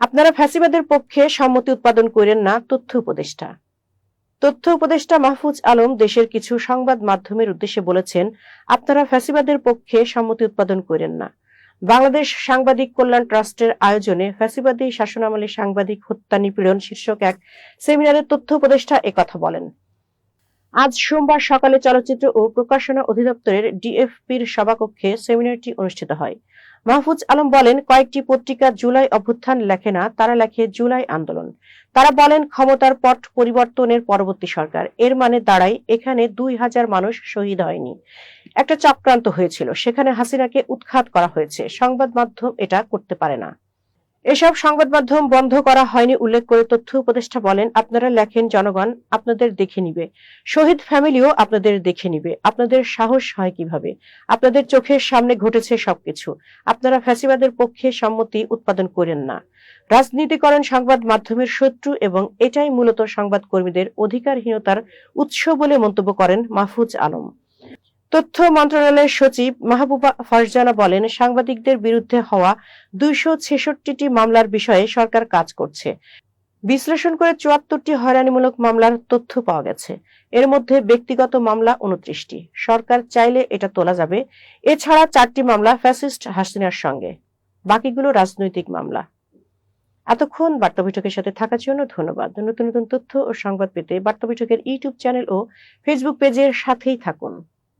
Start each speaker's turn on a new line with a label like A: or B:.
A: আপনারা ফ্যাসিবাদের পক্ষে সম্মতি উৎপাদন করেন না, তথ্য উপদেষ্টা। তথ্য উপদেষ্টা মাহফুজ আলম দেশের কিছু সংবাদ মাধ্যমের উদ্দেশ্যে বলেছেন, আপনারা ফ্যাসিবাদের পক্ষে সম্মতি উৎপাদন করেন না। বাংলাদেশ সাংবাদিক কল্যাণ ট্রাস্টের আয়োজনে ফ্যাসিবাদী শাসনামলে সাংবাদিক হত্যা নিপীড়ন শীর্ষক এক সেমিনারে তথ্য উপদেষ্টা একথা বলেন। আজ সোমবার সকালে চলচ্চিত্র ও প্রকাশনা অধিদপ্তরের ডিএফপির সভাকক্ষে সেমিনারটি অনুষ্ঠিত হয়। মাহফুজ আলম বলেন, কয়েকটি পত্রিকা জুলাই অভ্যুত্থান লেখে না, তারা লেখে জুলাই আন্দোলন। তারা বলেন, ক্ষমতার পট পরিবর্তনের পরবর্তী সরকার। এর মানে দাঁড়ায়, এখানে দুই হাজার মানুষ শহীদ হয়নি। একটা চক্রান্ত হয়েছিল, সেখানে হাসিনাকে উৎখাত করা হয়েছে। সংবাদ মাধ্যম এটা করতে পারে না। এসব সংবাদ মাধ্যম বন্ধ করা হয়নি, উল্লেখ করে তথ্য উপদেষ্টা বলেন, আপনারা লেখেন জনগণ আপনাদের দেখে নিবে। শহীদ ফ্যামিলিও আপনাদের দেখে নিবে। আপনাদের সাহস হয় কীভাবে? আপনাদের চোখের সামনে ঘটেছে সবকিছু। আপনারা ফ্যাসিবাদের পক্ষে সম্মতি উৎপাদন করেন না। রাজনীতি করেন সংবাদ মাধ্যমের শত্রু এবং এটাই মূলত সংবাদ কর্মীদের অধিকারহীনতার উৎস বলে মন্তব্য করেন মাহফুজ আলম। তথ্য মন্ত্রণালয়ের সচিব মাহবুবা ফারজানা বলেন, সাংবাদিকদের বিরুদ্ধে হওয়া দুইশো ছেষট্টিটি মামলার বিষয়ে সরকার কাজ করছে। বিশ্লেষণ করে চুয়াত্তরটি হয়রানিমূলক মামলার তথ্য পাওয়া গেছে। এর মধ্যে ব্যক্তিগত মামলা উনত্রিশটি। সরকার চাইলে এটা তোলা যাবে। এছাড়া চারটি মামলা ফ্যাসিস্ট হাসিনার সঙ্গে। বাকিগুলো রাজনৈতিক মামলা। এতক্ষণ বার্তা বৈঠকের সাথে থাকার জন্য ধন্যবাদ। নতুন নতুন তথ্য ও সংবাদ পেতে বার্তা বৈঠকের ইউটিউব চ্যানেল ও ফেসবুক পেজের সাথেই থাকুন।